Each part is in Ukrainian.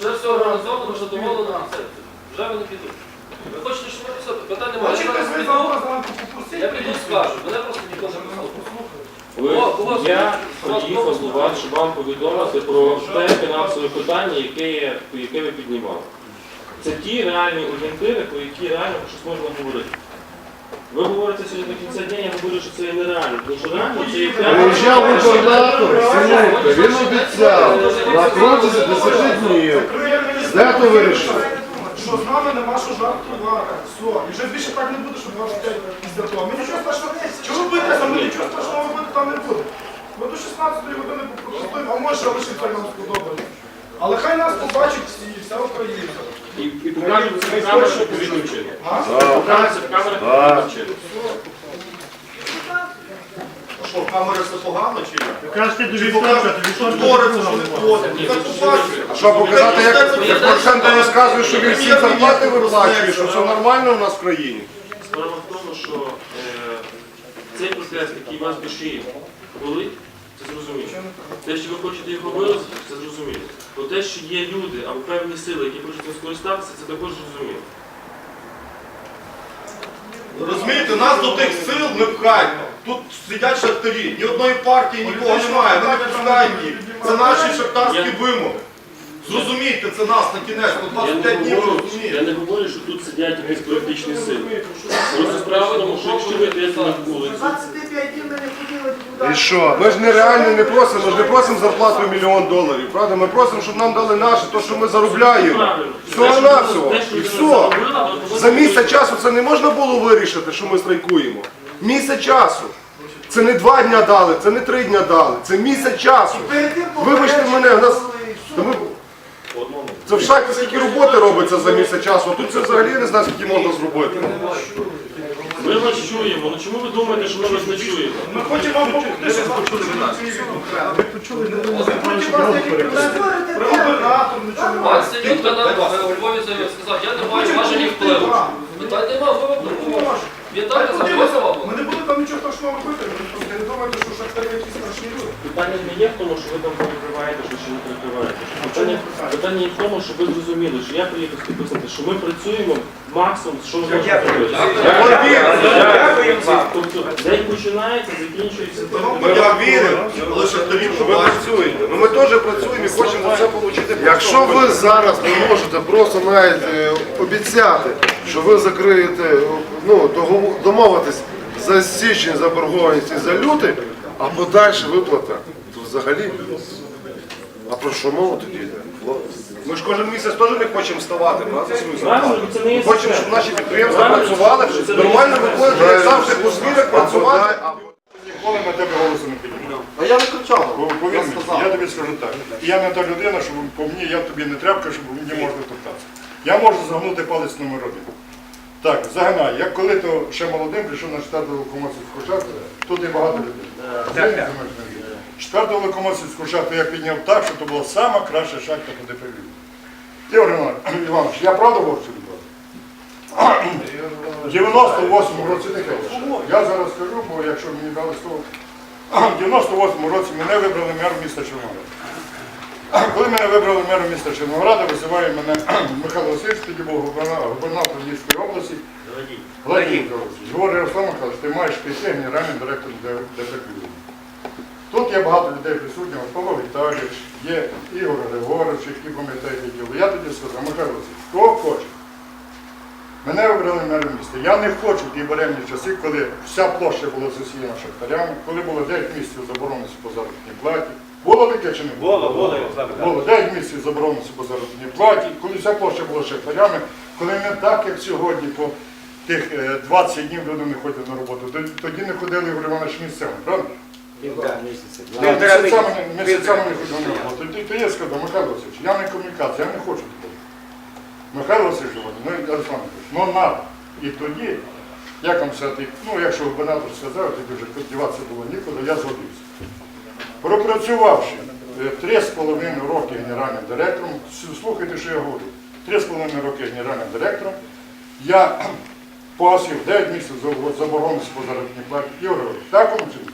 Вже все організовано, вже домовлено на це. Вже вони підуть. Ви хочете, щоб ми все? Питань немає. Я Хочете зараз ви піду, я піду скажу. Мене просто ніхто не послухав. Ви, О, вас- я до вас, щоб вам повідомити про те фінансове питання, яке, яке ви піднімали. Це ті реальні орієнтири, про які реально щось можна говорити. Ви говорите сьогодні до кінця дня, я говорю, що це є нереально. Тому що реально це є Приїжджав губернатор, Синютка, він обіцяв на протязі 10 днів. Де то вирішили? Що з нами нема що жартувати. Все. І вже більше так не буде, що 25 після того. Ми нічого страшного. Будете там? Ми нічого страшного робити там не буде. Ми до 16 години попросимо, а може лишиться нам сподобається. Але хай нас побачить всі, вся Україна. І, і покажуть це в камерах відповідним чином. Покажуть це в камерах відповідним чином. Що, камери це погано чи ні? Кажете, до вівторка, до що вівторка твориться, що не твориться? Так побачите. А що показати, як, як Порошенко розказує, що він всі зарплати виплачує, що все нормально у нас в країні? Справа в тому, що е, цей процес, який вас душі болить, це зрозуміло. Те, що ви хочете його виразити, це зрозуміло. Бо те, що є люди або певні сили, які хочуть цим скористатися, це також зрозуміло. Розумієте, нас до тих сил не пхаємо. Тут сидять шахтарі, ні одної партії, нікого немає, пускаємо їх. Це наші шахтарські вимоги. Зрозумійте, це нас на кінець, на Я 25 не днів говорю, я розумієте. не говорю, що тут сидять якісь політичні сили. Просто справа в тому, що якщо ви йдете на вулицю, 25 днів ми не ходили нікуди. І що? Ми ж нереально не просимо, ми ж не просимо зарплату мільйон доларів, правда? Ми просимо, щоб нам дали наше, то, що ми заробляємо. правильно. Всього Те, що навсього. те, що І все. повинно За місяць часу це не можна було вирішити, що ми страйкуємо. Місяць часу. Це не два дня дали, це не три дня дали, це місяць часу. Перед тим Вибачте мене, у нас були, ми- це в шахті скільки роботи робиться за місяць часу, а тут це взагалі не знаю, скільки можна зробити. Ми вас чуємо. Ну чому ви думаєте, що ми вас не чуємо? Ми хочемо вам допомогти, щоб ви почули нас. Ви почули, не було. Про губернатор нічого Пан немає. Нам е, у Львові сказав, я не маю важелі впливу. Питань нема, ви вам допоможете. Казав, вам Ми не будемо там нічого страшного робити. Ви просто не думайте, що шахтарі якісь страшні люди. Питання не є в тому, що ви там перекриваєте, що чи не перекриваєте. Питання, питання є в тому, що ви зрозуміли, що я приїхав підписати, що ми працюємо максимум, що ми можемо зробити. Тобто, день починається, закінчується. Ми вам віримо, але шахтарі Що ви працюєте. Ну ми теж працюємо і хочемо за це отримати. Якщо ви зараз не можете просто навіть е, обіцяти, що ви закриєте, ну, домовитись за січень заборгованість і за лютий, а подальше виплата, то взагалі. А про що мова тоді йде? Ми ж кожен місяць теж не хочемо вставати, правда? Ми хочемо, щоб наші підприємства працювали, нормально виходити, як завжди по змінах працювати. Ніколи на тебе голосу не підійму. А я не кричав. Повір мені, я тобі скажу так. Я не та людина, щоб по мені, я тобі не тряпка, щоб мені можна топтатися. Я можу загнути палець номер один. Так, загинай. Як коли то ще молодим прийшов на четверту локомоцію з Курчатки, тут є багато людей. Четверту локомоцію з Курчатки я підняв так, що то була сама краща шахта по ДПВ. Ігор Іванович, я правду говорю правду? В 98-му році не кажу. Я зараз скажу, бо якщо мені дали слово. В 98-му році мене вибрали мер міста Чорнограда. Коли мене вибрали мером міста Чорнограда, висуває мене Михайло Васильович, тоді був губернатор, Львівської області. Області. Говорить Руслан Михайлович, ти маєш піти генеральним директором ДПК. Тут є багато людей присутніх, Павло Віталійович, є Ігор Григорович, які пам'ятають діло. Я тоді сказав, Михайло Васильович, кого хочеш. Мене вибрали мером міста. Я не хочу ті беремні часи, коли вся площа була засіяна шахтарями, коли було 9 місяців забороненості по заробітній платі. Було таке чи не було? Було, було. Було 9 місяців забороненості по заробітній платі, коли вся площа була шахтарями, коли не так, як сьогодні, по тих е, 20 днів люди не ходять на роботу. Тоді- Тоді не ходили Ігор Іванович місцями, правда? Так, Місяцями не- місяцями не ходили на роботу. Тоді- То я сказав, Михайло Васильович, я не комунікація, я не хочу такого. Михайло Васильович, говорить, ну і Олександр ну надо. І тоді, як вам сказати, ну якщо губернатор сказав, тоді вже діватися було нікуди, я згодився. Пропрацювавши е, три з половиною роки генеральним директором, слухайте, що я говорю, три з половиною роки генеральним директором, я погасив 9 місяців за- забороненості по заробітній платі. Ігор так воно чи ні?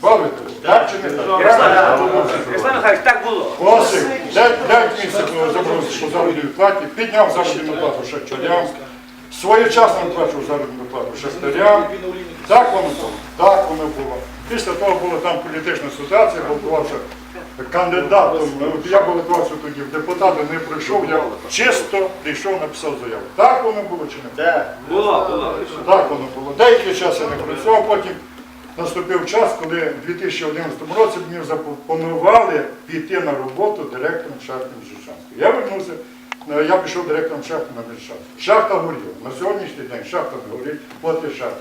Павло Так чи не так? Ярослав Михайлович, так було. Осип, 5 місяців забросив по заробітній платі, підняв заробітну плату шахтарям, своєчасно виплачував заробітну плату шахтарям. Так воно було, так воно було. Після того була там політична ситуація, балотувався кандидатом. Я балотувався тоді в депутати, не прийшов, я чисто прийшов, написав заяву. Так воно було чи не? Було, було. Так воно було. Деякий час я не працював, потім наступив час, коли в 2011 році мені запропонували піти на роботу директором шахти Міжичанської. Я вернувся, я пішов директором шахти на Міжичанську. Шахта горіла. На сьогоднішній день шахта не горить, і шахта.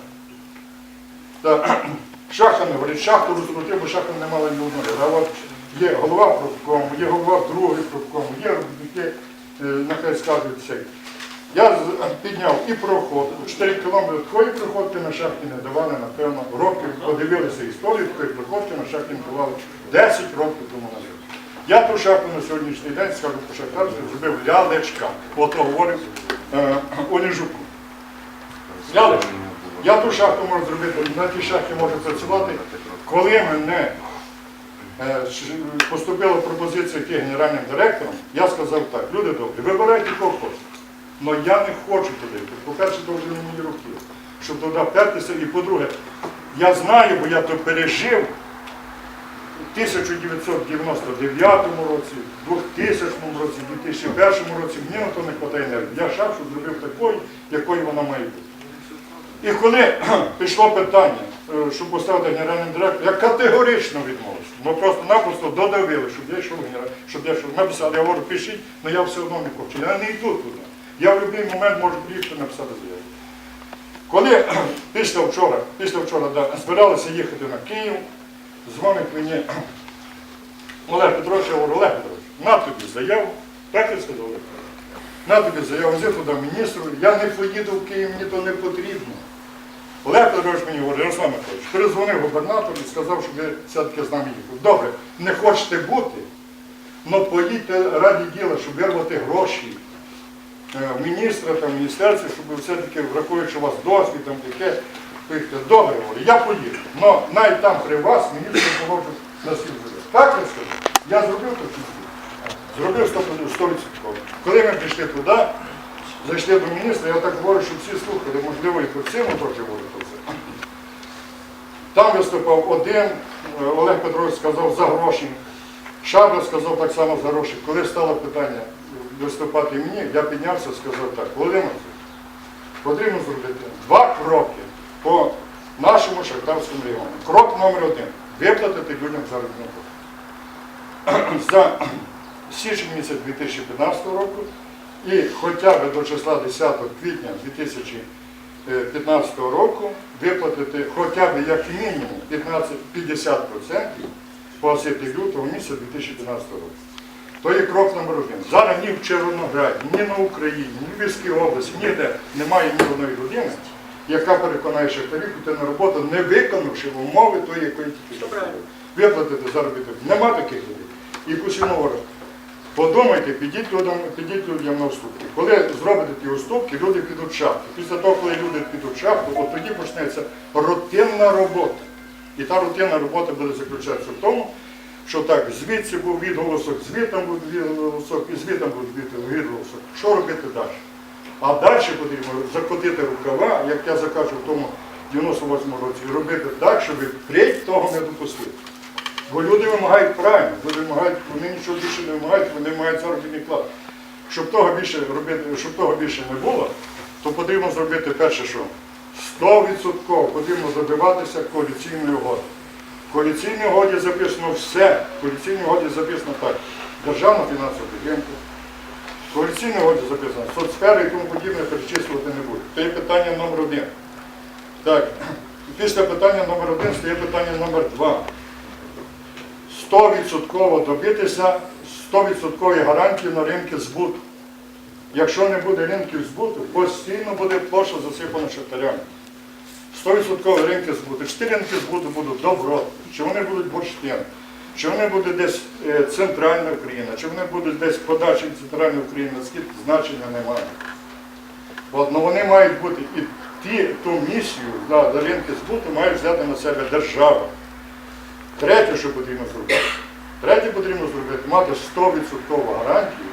Та, шахта не горить, шахту розкрутив, бо шахта не мала ні одної. От є голова профкому, є голова другої профкому, є робітники, е, нехай скажуть все. Я підняв і проход. 4 кілометри такої проходки на шахті не давали, напевно, років, подивилися історію, такої проходки на шахті не давали 10 років тому назад. Я ту шахту на сьогоднішній день, скажу по шахтарськи, зробив лялечка. От говорив е. Лялечка. Я ту шахту можу зробити, на тій шахті можу працювати. Коли мене е, поступила пропозиція йти генеральним директором, я сказав так, люди добрі, вибирайте хочете. Але я не хочу туди. По-перше, то вже мої руки, щоб туди впертися. І по-друге, я знаю, бо я то пережив 1999 році, 2000 році, 2001 році, мені на то не вистачає енергії. Я шапшу зробив такою, якою вона має бути. І коли пішло питання, е, щоб поставити генеральним директором, я категорично відмовився. Ми просто-напросто додавили, щоб я йшов генерал, щоб я йшов. Написали, я говорю, пишіть, але я все одно не хочу. Я не йду туди. Я в будь-який момент можу приїхати написати заяву. Коли після вчора, після вчора да, збиралися їхати на Київ, дзвонить мені Олег Петрович, я говорю, Олег Петрович, на тобі заяву, так я сказав Олег. На тобі заяву, вези туди міністру, я не поїду в Київ, мені то не потрібно. Олег Петрович мені говорить, Ярослав Михайлович, перезвонив губернатору і сказав, що ви все-таки з нами їхали. Добре, не хочете бути, але поїдьте раді діла, щоб вирвати гроші е, міністра та міністерства, щоб все-таки враховуючи у вас досвід, там таке. Добре, я поїду. Але навіть там при вас міністр положив на сім живе. Так я скажу? Я зробив чи? Зробив 100%. 100%. Коли ми прийшли туди, зайшли до міністра, я так говорю, щоб всі слухали, можливо, і по цьому теж говорю про це. Там виступав один, е, Олег Петрович сказав за гроші, Шабля сказав так само за гроші. Коли стало питання виступати мені, я піднявся і сказав так, Володимир, потрібно зробити два кроки по нашому Шахтарському регіону. Крок номер один виплатити людям заробітну плату. За січень місяць 2015 року і хоча б до числа 10 квітня 2015 року виплатити хоча б як мінімум 15, 50% по освіті лютого місяця 2015 року. То є крок номер один. Зараз ні в Червонограді, ні на Україні, ні в Львівській області, ніде немає ні одної людини, яка переконає шахтарів піти на роботу, не виконавши умови тої, якої тільки. Виплатити заробіток. Нема таких людей. І говорять, Подумайте, підіть людям, підіть людям на уступки. Коли зробите ті уступки, люди підуть в шахту. Після того, коли люди підуть в шахту, от тоді почнеться рутинна робота. І та рутинна робота буде заключатися в тому, що так, звідси був відголосок, звітом був відголосок, і звітом був відголосок. Що робити далі? А далі потрібно закотити рукава, як я закажу в тому 98 році, і робити так, щоб впредь того не допустити. Бо люди вимагають правильно, люди вимагають, вони нічого більше не вимагають, вони вимагають заробітний плат. Щоб того більше робити, щоб того більше не було, то потрібно зробити перше, що 100% потрібно добиватися коаліційної угоди. В коаліційній угоді записано все. В коаліційній угоді записано так. Державна фінансова підтримка. В коаліційній угоді записано соцсфери і тому подібне перечислювати не буде. Це є питання номер один. Так, після питання номер один стає питання номер два. 100% добитися 100% гарантії на ринки збуту. Якщо не буде ринків збуту, постійно буде площа засипана шахтарями. 100% ринки збуту. Ті ринки збуту будуть добро, чи вони будуть бурштин, чи вони будуть десь е, центральна Україна, чи вони будуть десь подачі центральної України, наскільки значення немає. От, ну вони мають бути і ті, ту місію да, за ринки збуту має взяти на себе держава. Третє, що потрібно зробити. Третє потрібно зробити, мати 100% гарантію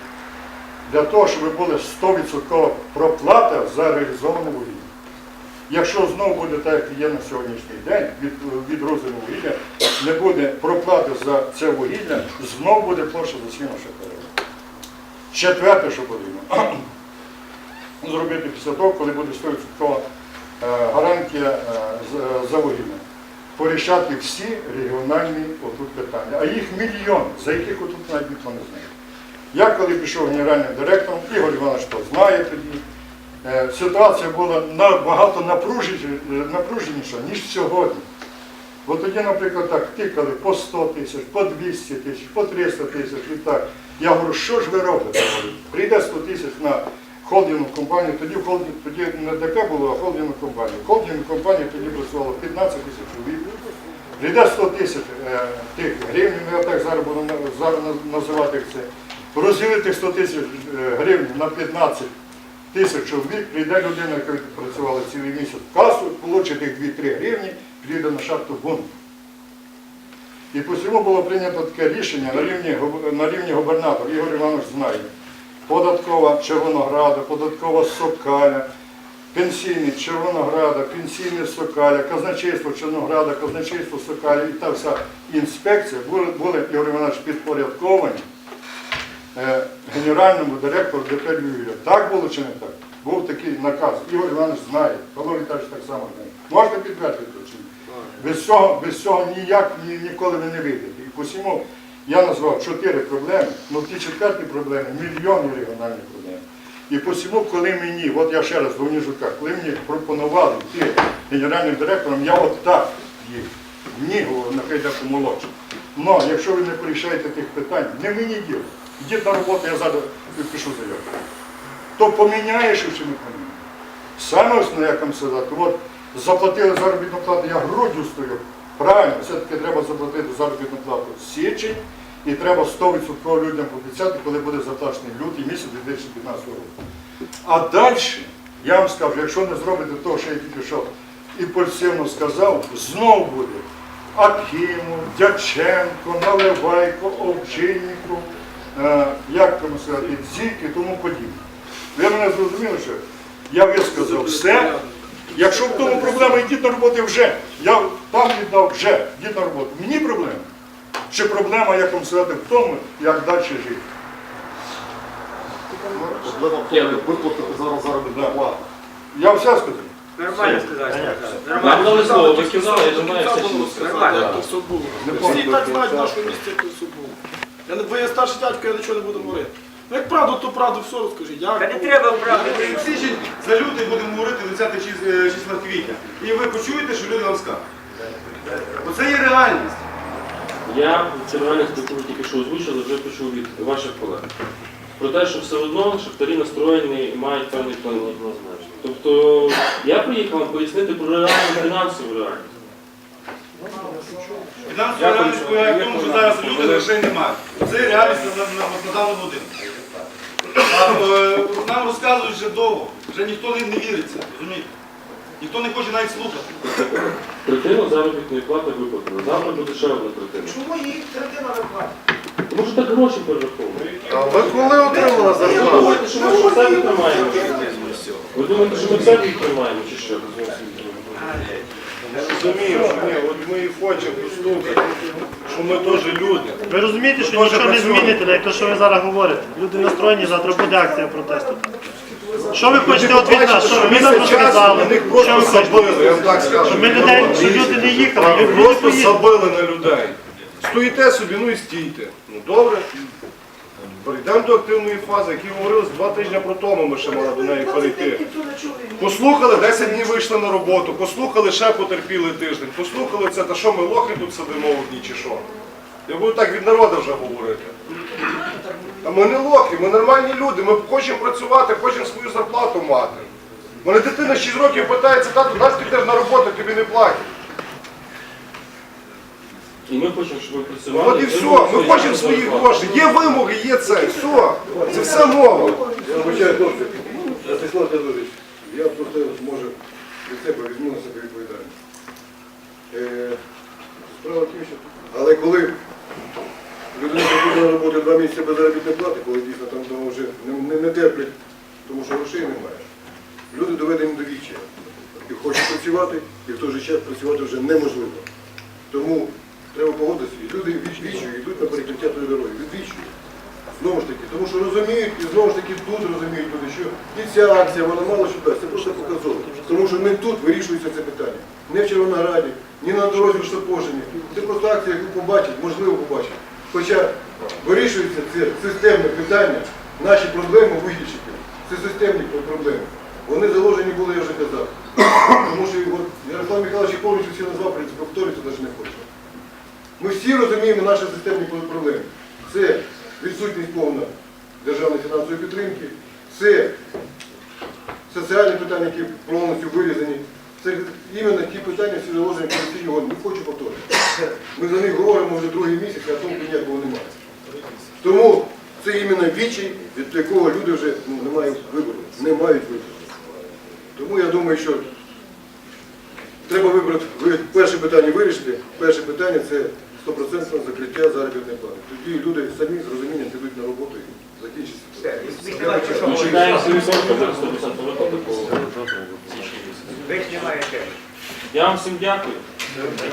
для того, щоб була 100% проплата за реалізоване вугілля. Якщо знову буде так, як є на сьогоднішній день, від, від розгляду вугілля, не буде проплати за це вугілля, знову буде площа за всіма шахтарями. Четверте, що потрібно, зробити після того, коли буде 100% е, гарантія е, за- за вугілля. Порішати всі регіональні отут питання. А їх мільйон, за яких отут навіть ніхто не знає. Я коли пішов генеральним директором, Ігор Іванович то знає тоді, е, ситуація була набагато напруженіша, ніж сьогодні. Бо тоді, наприклад, так тикали по 100 тисяч, по 200 тисяч, по 300 тисяч і так. Я говорю, що ж ви робите? Прийде 100 тисяч на холдингу компанію, тоді, холдинг, тоді не ДП було, а холдингу компанію. Холдингу компанії тоді працювало 15 тисяч чоловік. Прийде 100 тисяч е, тих гривень, ми отак зараз будемо зараз називати це. Розділити 100 тисяч е, гривень на 15 тисяч чоловік, прийде людина, яка працювала цілий місяць в касу, получить їх 2-3 гривні, прийде на шахту бунт. І по всьому було прийнято таке рішення на рівні, на рівні губернатора, Ігор Іванович знає. Податкова Червонограда, податкова Сокаля, пенсійний Червонограда, пенсійний Сокаля, казначейство Червонограда, казначейство Сокаля і та вся інспекція були, були Ігор Іванович підпорядковані генеральному директору ДП Львів'я. Так було чи не так? Був такий наказ. Ігор Іванович знає, Павло Віталійович так само знає. Можете підтвердити чи ні? Без цього, без цього ніяк ні, ніколи ви не вийдете. І посіму я назвав чотири проблеми, ну ті четверті проблеми мільйонні регіональні проблеми. І посіму, коли мені, от я ще раз до Ніжука, коли мені пропонували йти генеральним директором, я от так їх. Ні, говорю, нехай йде помолодше. Но якщо ви не порішаєте тих питань, не мені діло. Йдіть на роботу, я зараз пишу заяву. То поміняєш чи не поміняєш. Саме основне, як вам сказати, от заплатили заробітну плату, я груддю стою. Правильно, все-таки треба заплатити заробітну плату січень і треба 100% людям пообіцяти, коли буде заплачений лютий місяць 2015 року. А далі, я вам скажу, якщо не зробите того, що я тільки що імпульсивно сказав, знов буде Акимов, Дяченко, Наливайко, Овчиннику, е, як там сказати, і тому подібне. Ви мене зрозуміли, що я висказав все. Якщо в тому проблема, йдіть на роботу вже. Я там віддав вже, йдіть на роботу. Мені проблема. Чи проблема, як вам сказати, в тому, як далі жити. Проблема в тому, як виплатити зараз заробітну плату. Я все сказав. Нормально сказали. Нормально. дали слово, ви сказали, я думаю, все сказали. Нормально. Всі так знають нашого місця, як тут було. Я не бо я старший дядько, я нічого не буду говорити. Ну як правду, то правду все розкажіть. Як Та не треба правди. Січень за лютий будемо говорити 10 чис- е, квітня. І ви почуєте, що люди вам скажуть. Оце є реальність. Я цю реальність, яку ви тільки що озвучили, вже почув від ваших колег. Про те, що все одно шахтарі настроєні і мають певний план однозначно. Тобто я приїхав вам пояснити про реальну фінансову реальність. Фінансова реальність полягає в тому, що зараз люди грошей не мають. Це реальність на, на, на дану годину. А е, нам розказують вже довго, вже ніхто не, не віриться, розумієте? Ніхто не хоче навіть слухати. Третину заробітної плати виплатили. Завтра буде ще одна третина. Чому їх третина не платить? Тому що так гроші перераховують. А ви коли отримали Ви зарплату? думаєте, що ми все тримаємо? Ви думаєте, що ми все тримаємо чи що? Розумію, що ні, от ми і хочемо послухати, що ми теж люди. Ви розумієте, що нічого не зміните, як то, що ви зараз говорите. Люди настроєні, завтра буде акція протесту. Що ви хочете від нас? Що ви нам розказали? Що ви хочете? я вам так скажу. Щоб ми людей, щоб люди не їхали, люди Просто забили на людей. Стоїте собі, ну і стійте. Ну добре. Перейдемо до активної фази, які говорили два тижні про тому, ми ще мали до неї перейти. Послухали, 10 днів вийшли на роботу, послухали, ще потерпіли тиждень, послухали це, та що ми лохи тут сидимо одні чи що? Я буду так від народу вже говорити. А ми не лохи, ми нормальні люди, ми хочемо працювати, хочемо свою зарплату мати. Мене дитина 6 років питається, тату, нас підеш на роботу, тобі не платять. І ми хочемо, щоб ви працювали. От і все, ми хочемо свої гроші. Є вимоги, є це, все. Це все мова. Я вибачаю, хлопці. Ростислав Федорович, я просто, може, від себе візьму на себе відповідальність. Е, Справа в тім, що Але коли людина на роботу два місяці без заробітної плати, коли дійсно там вдома вже не, не, не терплять, тому що грошей немає, люди доведені до віччя. І хочуть працювати, і в той же час працювати вже неможливо. Тому треба погодитися, люди від вічою йдуть на перекриття тої дороги, від вічою. Знову ж таки, тому що розуміють, і знову ж таки тут розуміють люди, що і ця акція, вона мало що дасть, це просто показово. Тому що не тут вирішується це питання. Не в Червонограді, ні на дорозі в Штопожині. Це просто акція, яку побачать, можливо побачать. Хоча вирішується це системне питання, наші проблеми вирішити. Це системні проблеми. Вони заложені були, я вже казав. Тому що от, Ярослав Михайлович повністю всі назвав, повторюється навіть не хоче. Ми всі розуміємо наші системні проблеми. Це відсутність повна державної фінансової підтримки, це соціальні питання, які повністю вирізані. Це іменно ті питання, всі заложені угоді. Не хочу повторити. Ми за них говоримо вже другий місяць, а тому ніякого немає. Тому це іменно відчай, від якого люди вже ну, не мають вибору. Не мають вибору. Тому я думаю, що треба вибрати, перше питання вирішити. Перше питання це 100% закриття заробітної плати. Тоді люди самі з розумінням підуть на роботу і закінчиться. Ми чекаємо 100% буде 100% виплати по Ви ж немає чого. Я вам всім дякую. Дякую.